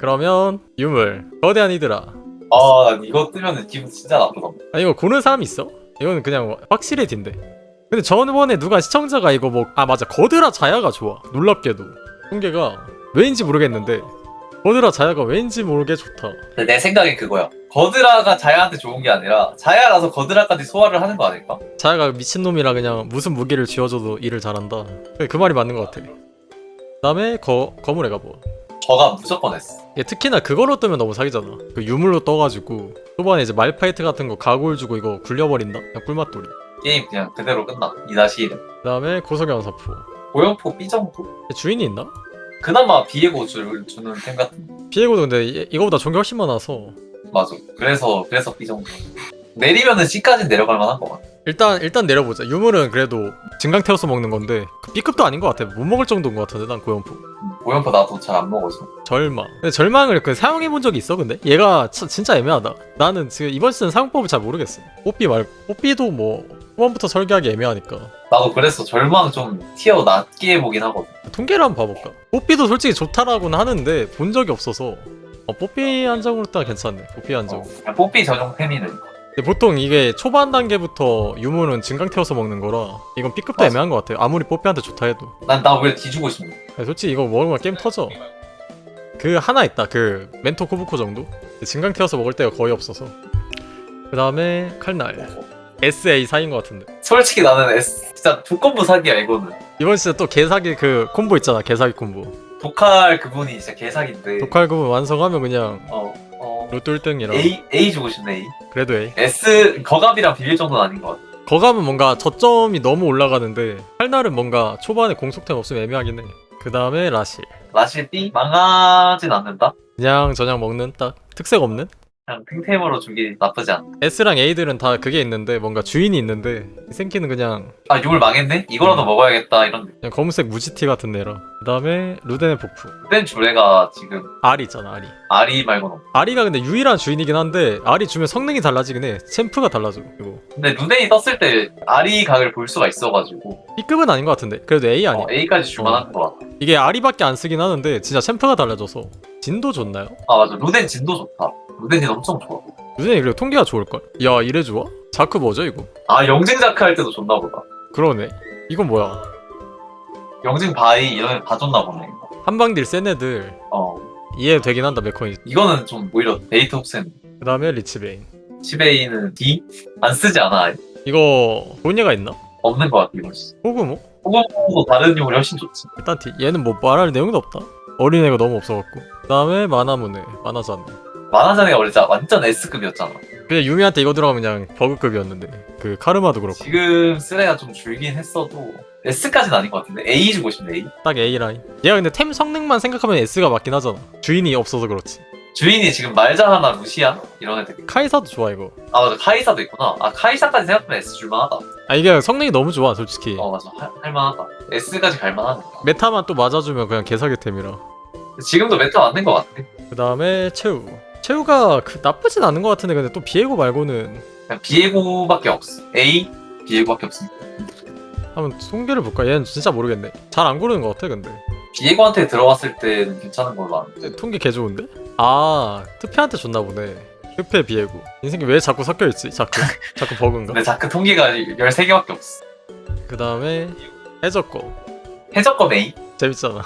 그러면 유물 거대한 이들아. 아, 난 이거 뜨면은 기분 진짜 나쁘다. 아 이거 고른 사람 있어? 이거는 그냥 확실히 딘데. 근데 전번에 누가 시청자가 이거 뭐 아 맞아. 거드라 자야가 좋아. 놀랍게도. 통계가 왜인지 모르겠는데 거드라 자야가 왠지 모르게 좋다. 근데 내 생각엔 그거야. 거드라가 자야한테 좋은 게 아니라 자야라서 거드라까지 소화를 하는 거 아닐까? 자야가 미친놈이라 그냥 무슨 무기를 쥐어줘도 일을 잘한다. 그 말이 맞는 것 같아. 그 다음에 거, 거물의 갑옷 저가 무조건 했어. 얘 특히나 그걸로 뜨면 너무 사기잖아 그 유물로 떠가지고 초반에 이제 말파이트 같은 거 가골 주고 이거 굴려버린다 그냥 꿀맛돌이 게임 그냥 그대로 끝나. 2-1. 그 다음에 고석영 사포 고영포 B정도? 얘 주인이 있나? 그나마 비에고 줄 주는 템 같은 거. 비에고도 근데 얘- 이거보다 종교 훨씬 많아서 맞아. 그래서 그래서 B정도. 내리면은 C까지 내려갈 만한 거 같아. 일단 일단 내려보자 유물은 그래도 증강 태워서 먹는 건데 그 B급도 아닌 것 같아 못 먹을 정도인 것 같은데 난 고연포 음, 고영포 나도 잘 안 먹어서. 절망 근데 절망을 그 사용해 본 적이 있어 근데? 얘가 차- 진짜 애매하다 나는 지금 이번 시즌 사용법을 잘 모르겠어 뽀삐 말고 뽀삐도 뭐 후반부터 설계하기 애매하니까 나도 그래서 절망 좀 티어 낮게 해보긴 하거든. 통계를 한번 봐볼까? 뽀삐도 솔직히 좋다라고는 하는데 본 적이 없어서 어, 뽀삐 한정으로 따 괜찮네 뽀삐 한정 어, 그냥 뽀삐 전용 템이는. 근데 보통 이게 초반 단계부터 유물은 증강 태워서 먹는 거라 이건 B급도 맞아. 애매한 것 같아 아무리 뽀삐한테 좋다 해도 난나 오히려 뒤주고 싶네. 솔직히 이거 먹으면 게임 터져 그 하나 있다 그 멘토 코브코 정도 증강 태워서 먹을 때가 거의 없어서 그 다음에 칼날 SA 사인 것 같은데 솔직히 나는 S 진짜 조건부 사기야 이거는. 이번 시즌 또 개사기 그 콤보 있잖아 개사기 콤보 독할 그분이 진짜 개사기인데. 독할 구분 완성하면 그냥 어, 어. 로또 1등이라 A A 주고 싶네 A. 그래도 A S 거갑이랑 비빌 정도는 아닌 것 같아. 거감은 뭔가 저점이 너무 올라가는데 칼날은 뭔가 초반에 공속템 없으면 애매하긴 해 그 다음에 라실 라실 B 망하진 않는다. 그냥 저냥 먹는 딱 특색 없는 그냥 탱템으로 주기 나쁘지 않아. S랑 A들은 다 그게 있는데 뭔가 주인이 있는데 이 생기는 그냥 아 유물 망했네? 이거라도 먹어야겠다 이런. 그냥 검은색 무지티 같은 애라 그 다음에 루덴의 복부 된 주례가 지금 아리 있잖아 아리 아리 말고는. 없어. 아리가 근데 유일한 주인이긴 한데 아리 주면 성능이 달라지긴 해 챔프가 달라져 이거 근데 루덴이 떴을 때 아리 각을 볼 수가 있어가지고 B급은 아닌 것 같은데 그래도 A 아니야 어, A까지 줄만한 어. 것 같아. 이게 아리밖에 안 쓰긴 하는데 진짜 챔프가 달라져서 진도 좋나요? 아 맞아 루덴 진도 좋다. 루덴이 엄청 좋아. 루덴이 그래도 통계가 좋을걸 야 이래 좋아? 자크 뭐죠 이거? 아 영증 자크 할 때도 좋나 보다. 그러네 이건 뭐야 영증 바이 이런 애다 좋나 보네. 한방딜 센 애들 어 이해되긴 한다 메커니즘 이거는 좀 오히려 데이트 옵센. 그 다음에 리치베인 시베이는 D 안 쓰지 않아. 아예. 이거 좋은 얘가 있나? 없는 것 같아 이거. 호구모? 호구도 다른 용이 훨씬 좋지. 일단 D 얘는 뭐 말할 내용도 없다 어린애가 너무 없어갖고 그 다음에 마나무네 마나자네 만화자네가 원래 진짜 완전 S급이었잖아. 그냥 유미한테 이거 들어가면 그냥 버그급이었는데 그 카르마도 그렇고 지금 쓰레가 좀 줄긴 했어도 S까지는 아닌 것 같은데 A 주고 싶네 A. 딱 A라인 얘가 근데 템 성능만 생각하면 S가 맞긴 하잖아 주인이 없어서 그렇지 주인이 지금 말자 하나 루시아 이런 애들. 카이사도 좋아 이거 아 맞아 카이사도 있구나. 아 카이사까지 생각하면 S 줄만하다. 아 이게 성능이 너무 좋아 솔직히 어 맞아 할, 할만하다. S까지 갈만하네. 메타만 또 맞아주면 그냥 개사기템이라 지금도 메타 맞는 것 같아. 그 다음에 최우 최우가 그 나쁘진 않은 것 같은데 근데 또 비에고 말고는 그냥 비에고밖에 없어. A 비에고밖에 없으니까. 한번 통계를 볼까? 얘는 진짜 모르겠네 잘 안 고르는 것 같아 근데 비에고한테 들어갔을 때는 괜찮은 걸로 아는데. 통계 개 좋은데? 아 트페한테 줬나 보네 트페 비에고 인생이 왜 자꾸 섞여 있지? 자꾸 자꾸 버그인가? 근데 자크 통계가 13개밖에 없어. 그 다음에 해적거 해적검 A? 재밌잖아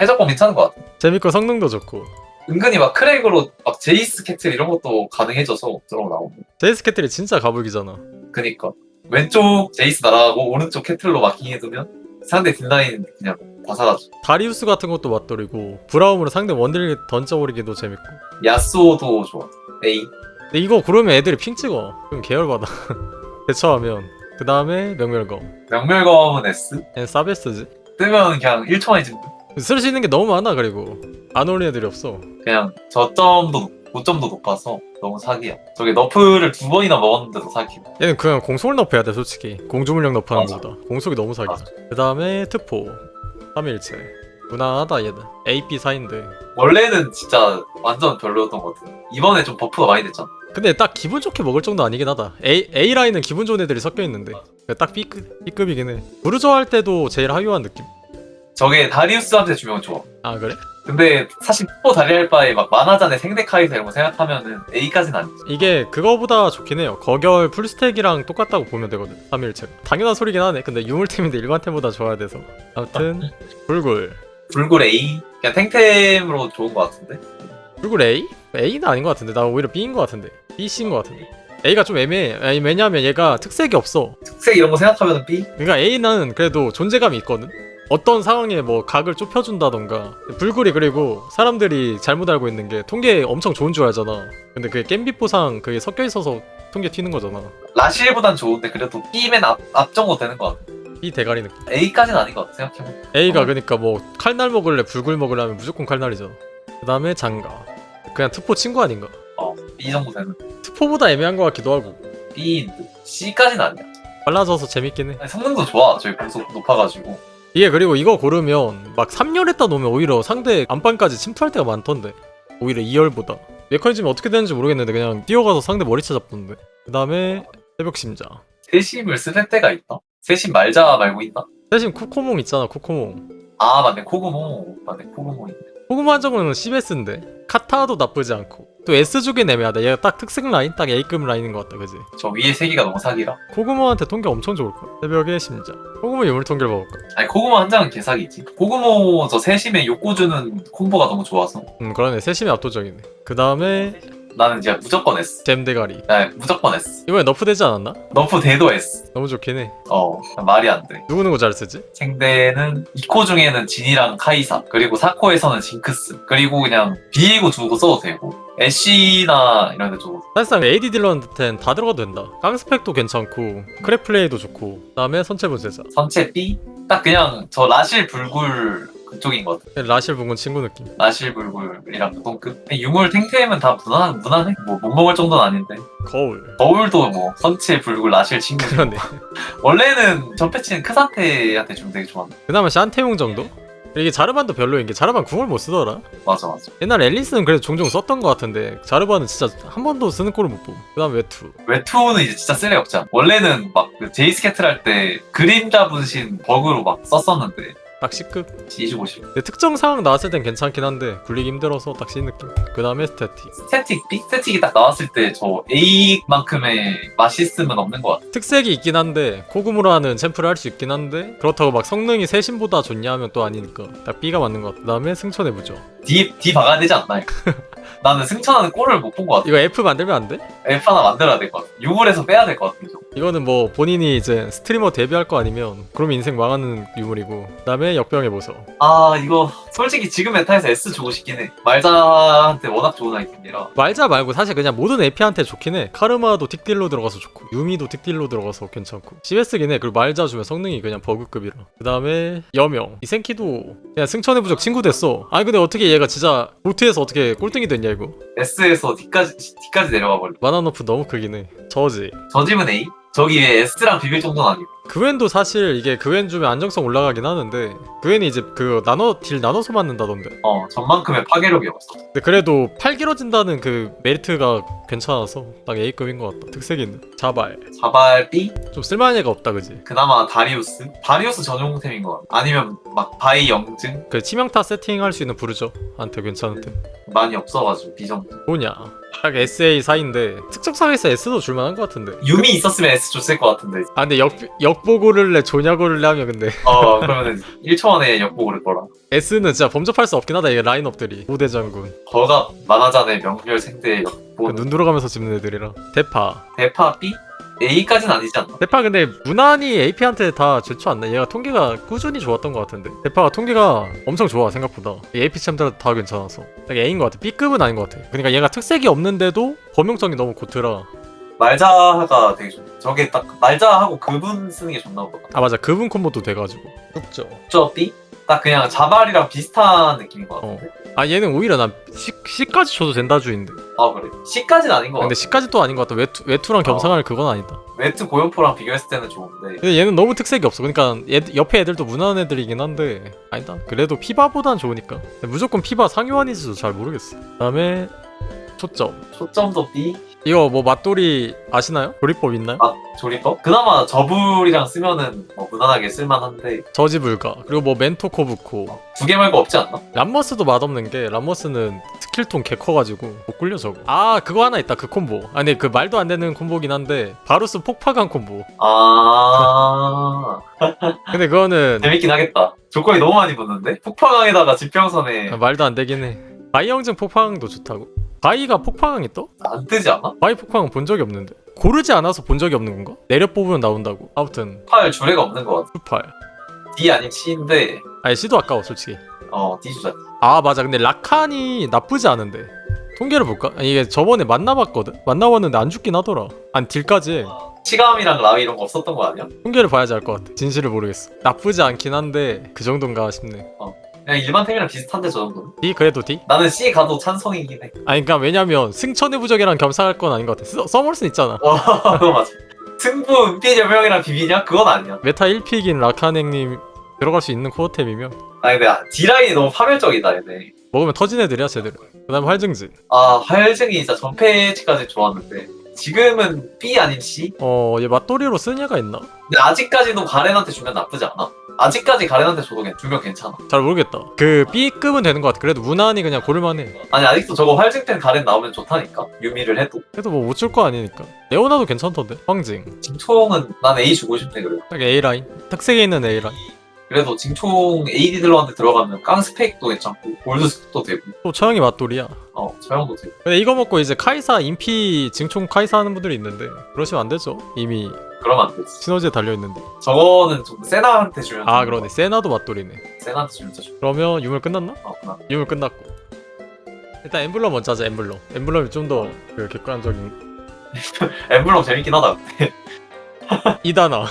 해적검 괜찮은 것 같아. 재밌고 성능도 좋고 은근히 막 크랙으로 막 제이스 캐틀 이런 것도 가능해져서 들어 나오고. 제이스 캐틀이 진짜 가불기잖아 그니까 왼쪽 제이스 날아가고 오른쪽 캐틀로 마킹 해두면 상대 딜라인 그냥 다 사라져. 다리우스 같은 것도 맞돌이고 브라움으로 상대 원딜 던져버리기도 재밌고 야스오도 좋아. A. 근데 이거 고르면 애들이 핑 찍어 그럼 계열받아 대처하면 그 다음에 명멸검 명멸검은 S. 얘는 사베스지 뜨면 그냥 1초 만에 집 쓸 수 있는 게 너무 많아 그리고. 안 어울리는 애들이 없어. 그냥 저점도 고점도 높아서 너무 사기야. 저게 너프를 두 번이나 먹었는데도 사기야. 얘는 그냥 공속을 너프해야 돼 솔직히. 공주물량 너프하는 맞아. 거보다. 공속이 너무 사기야 맞아. 그 다음에 트포. 3일체 무난하다 얘는. AP 사인데. 원래는 진짜 완전 별로였던 것 같아. 이번에 좀 버프가 많이 됐잖아. 근데 딱 기분 좋게 먹을 정도 아니긴 하다. A, A 라인은 기분 좋은 애들이 섞여 있는데. 딱 B급, B급이긴 해. 부르저 할 때도 제일 하유한 느낌 저게 다리우스한테 주면 좋아. 아 그래? 근데 사실 또 다리 할 바에 막 만화잔의 생데카이사 이런 거 생각하면은 A까지는 아니지. 이게 그거보다 좋긴 해요 거결 풀스택이랑 똑같다고 보면 되거든 3일책 당연한 소리긴 하네 근데 유물템인데 일반템보다 좋아야 돼서 아무튼 불굴 불굴 A 그냥 탱템으로 좋은 것 같은데. 불굴 A? A는 아닌 것 같은데 나 오히려 B인 것 같은데 B, C인 것 같은데 A가 좀 애매해 아니, 왜냐면 얘가 특색이 없어 특색 이런 거 생각하면 B? 그러니까 A는 그래도 존재감이 있거든. 어떤 상황에 뭐 각을 좁혀준다던가 불굴이 그리고 사람들이 잘못 알고 있는 게 통계 엄청 좋은 줄 알잖아. 근데 그게 겜비포상 그게 섞여 있어서 통계 튀는 거잖아. 라실보단 좋은데 그래도 B맨 앞, 앞정도 되는 것 같아. 이 대가리 느낌. A까지는 아닌 것 같아 생각해보면. A가 어. 그러니까 뭐 칼날 먹을래 불굴 먹을래 하면 무조건 칼날이잖아. 그 다음에 장가. 그냥 트포 친구 아닌가? 어, B 정도 되는. 트포보다 애매한 것 같기도 하고. B인 듯. C까지는 아니야. 빨라져서 재밌긴 해. 아니, 성능도 좋아. 저희 공속 높아가지고. 이게 그리고 이거 고르면 막 3열에다 놓으면 오히려 상대 안방까지 침투할 때가 많던데. 오히려 2열보다. 메커니즘이 어떻게 되는지 모르겠는데 그냥 뛰어가서 상대 머리채 잡던데. 그 다음에 새벽 심자 세심을 쓸 때가 있나? 세심 말자 말고 있나? 대신 쿠코몽 있잖아 쿠코몽. 아 맞네. 코그모 맞네. 코그모 있네. 코그모 한정은 CBS인데 카타도 나쁘지 않고 또 S족에 애매하다. 얘가 딱 특색 라인? 딱 A급 라인인 것 같다 그지? 저 위에 세 개가 너무 사기라. 코그모한테 통계 엄청 좋을 거야 새벽의 심자 코그모 유물 통계를 먹을까 아니 코그모 한 장은 개사기지. 코그모 저 세심에 욕구 주는 콤보가 너무 좋아서. 음 그러네. 세심이 압도적이네. 그 다음에 나는 이제 무조건 S. 잼 대가리 네, 무조건 S. 이번에 너프 되지 않았나? 너프 대도 S. 너무 좋긴 해 어 말이 안 돼. 누구 누구 잘 쓰지? 생대는 2코 중에는 진이랑 카이사 그리고 4코에서는 징크스 그리고 그냥 비에고 두고 써도 되고 애쉬나 이런 데좀 사실상 AD 딜러한테는 다 들어가도 된다. 깡스펙도 괜찮고 크랩 플레이도 좋고 그다음에 선체 분쇄자. 선체 B 딱 그냥 저 라실 불굴 그쪽인 것 같아 라실 붕은 친구 느낌. 라실 불굴이랑 무동급 유물 탱템은 다 무난, 무난해 뭐 못 먹을 정도는 아닌데 거울. 거울도 뭐 선체 불굴 라실 친구 그러네. 원래는 전 패치는 크산테한테 주면 되게 좋았는데 그다음에 샨테용 정도? 이게 자르반도 별로인 게 자르반 궁을 못 쓰더라. 맞아 맞아 옛날 앨리스는 그래도 종종 썼던 것 같은데 자르반은 진짜 한 번도 쓰는 꼴을 못 봄. 그다음 외투. 웨투는 이제 진짜 쓸래 없잖아 원래는 막 그 제이스캐틀 할 때 그림자 분신 버그로 막 썼었는데 딱 C급. C주고 싶어 근데 특정 상황 나왔을 땐 괜찮긴 한데 굴리기 힘들어서 딱 C 느낌. 그 다음에 스태틱. 스태틱 B? 스태틱이 딱 나왔을 때 저 A만큼의 마시스는 없는 것 같아 특색이 있긴 한데 코구무라는 챔프를 할 수 있긴 한데 그렇다고 막 성능이 세신보다 좋냐 하면 또 아니니까 딱 B가 맞는 것 같아. 그 다음에 승천의 부조. D, D 박아야 되지 않나 이거? 나는 승천하는 꼴을 못 본 것 같아. 이거 F 만들면 안 돼? F 하나 만들어야 될 것 같아. 유물에서 빼야 될 것 같아. 이거. 이거는 뭐 본인이 이제 스트리머 데뷔할 거 아니면 그러면 인생 망하는 유물이고 그다음에 역병의 보석. 아 이거 솔직히 지금 메타에서 S 주고 싶긴 해. 말자한테 워낙 좋은 아이템이라. 말자 말고 사실 그냥 모든 AP한테 좋긴 해. 카르마도 틱딜로 들어가서 좋고 유미도 틱딜로 들어가서 괜찮고. CS긴 해. 그리고 말자 주면 성능이 그냥 버그급이라. 그다음에 여명. 이 생키도 그냥 승천의 부적 친구 됐어. 아니 근데 어떻게 얘가 진짜 보트에서 어떻게 꼴등이 됐냐 이거 S에서 D까지 D까지 내려가 버려. 마나너프 너무 크긴 해. 저지. 저 집은 A? 저기 왜 S랑 비빌 정도는 아니고. 그웬도 사실 이게 그웬 주면 안정성 올라가긴 하는데 그웬이 이제 그 나눠 딜 나눠서 맞는다던데. 어 전만큼의 파괴력이 없어. 근데 그래도 팔 길어진다는 그 메리트가 괜찮아서 딱 A급인 것 같다. 특색 있는. 자발. 자발 B? 좀 쓸만한 애가 없다 그지? 그나마 다리우스? 다리우스 전용템인 것 같아. 아니면 막 바이 영증? 그 치명타 세팅할 수 있는 부르죠. 한테 괜찮은 템. 많이 없어가지고 정도. 뭐냐 딱 SA 사인데 특정상에서 S도 줄만한 것 같은데. 유미 있었으면 S 줬을 것 같은데. 아 근데 역, 역보고를 내 조냐고를 하면 근데. 어 그러면은 1초 안에 역보 오를 거라. S는 진짜 범접할 수 없긴 하다 이게 라인업들이. 고대장군. 거가 만화잔의 명렬 생대 그역 보눈 돌아가면서 집는 애들이라. 대파. 대파 B? A까지는 아니지 않나? 대파 근데 무난히 AP한테 다 좋지 않나? 얘가 통계가 꾸준히 좋았던 것 같은데. 대파가 통계가 엄청 좋아 생각보다. 이 AP 챔들 다 괜찮아서. 딱 A인 것 같아. B급은 아닌 것 같아. 그러니까 얘가 특색이 없는데도 범용성이 너무 고트라. 말자가 되게 좋네. 저게 딱 말자하고 그분 쓰는 게 좋나 보다. 아 맞아. 그분 콤보도 돼가지고. 그죠. 저 B? 딱 그냥 자발이랑 비슷한 느낌인 것 같은데? 아 얘는 오히려 난 C, C까지 줘도 된다 주인데. 아 그래? C까지는 아닌 것 같아. 근데 C까지 또 아닌 것 같다. 외투, 외투랑 겸상할 그건 아니다. 웨트 고연포랑 비교했을 때는 좋은데. 근데 얘는 너무 특색이 없어. 그러니까 얘, 옆에 애들도 무난한 애들이긴 한데. 아니다. 그래도 피바보단 좋으니까. 근데 무조건 피바 상위원인지도 잘 모르겠어. 그 다음에 초점. 초점도 B? 이거 뭐 맛돌이 아시나요? 조리법 있나요? 아 조리법? 그나마 저불이랑 쓰면은 뭐 무난하게 쓸만한데 저지불가 그리고 뭐 멘토코부코 두 개 말고 없지 않나? 람머스도 맛없는 게 람머스는 스킬통 개 커가지고 못 굴려 저거 아 그거 하나 있다 그 콤보 아니 그 말도 안 되는 콤보긴 한데 바루스 폭파강 콤보 아 근데 그거는 재밌긴 하겠다. 조건이 너무 많이 붙는데? 폭파강에다가 지평선에 아, 말도 안 되긴 해 바이 형증 폭파강도 좋다고 바이가 폭파강이 떠? 안 뜨지 않아? 바이 폭파강 본 적이 없는데 고르지 않아서 본 적이 없는 건가? 내려 뽑으면 나온다고 아무튼 팔 주례가 없는 것 같아. 수팔 D 아니면 C인데 아니 C도 아까워 솔직히 어 D 주자. 아 맞아 근데 라칸이 나쁘지 않은데 통계를 볼까? 아니 이게 저번에 만나봤거든? 만나봤는데 안 죽긴 하더라 아니 딜까지 치감이랑 라위 이런 거 없었던 거 아니야? 통계를 봐야지 알 것 같아 진실을 모르겠어 나쁘지 않긴 한데 그 정도인가 싶네 그냥 일반 템이랑 비슷한데 저 정도는? D 그래도 D? 나는 C 가도 찬성이긴 해. 아니 그니까 왜냐면 승천의 부적이랑 겸상할 건 아닌 것 같아 써, 순 있잖아 어 그거 맞아. 승부 은빛 여명이랑 비비냐? 그건 아니야. 메타 1픽인 라칸행님 들어갈 수 있는 코어템이면 아니 근데 D 라인이 너무 파멸적이다 얘네. 먹으면 터진 애들이야 제대로 그 다음에 활증진 아 활증이 진짜 전패치까지 좋았는데 지금은 B 아니면 C? 어 얘 맞돌이로 쓴 얘가 있나? 근데 아직까지도 가렌한테 주면 나쁘지 않아. 아직까지 가렌한테 줘도 그냥 주면 괜찮아. 잘 모르겠다. 그 B급은 되는 것 같아. 그래도 무난히 그냥 고를만해. 아니 아직도 저거 활증템 가렌 나오면 좋다니까? 유미를 해도. 그래도 뭐 못 줄 거 아니니까. 레오나도 괜찮던데? 황징. 징총은 난 A 주고 싶네 그래 딱 A라인. 특색에 있는 A라인 그래도 징총 AD 딜러한테 들어가면 깡 스펙도 괜찮고 골드 스펙도 되고. 또 처형이 맞돌이야. 어 저형도 되고. 근데 이거 먹고 이제 카이사 인피 증총 카이사 하는 분들이 있는데 그러시면 안 되죠? 이미 그러면 안 되지. 시너지에 달려 있는데. 저거는 좀 세나한테 주면 아 그러네. 거. 세나도 맞돌이네. 세나한테 주면 진짜 그러면 유물 끝났나? 어, 나 유물 끝났고. 일단 엠블럼 먼저 하자 엠블럼. 엠블럼이 좀 더 그 객관적인. 엠블럼 재밌긴 하다 이다나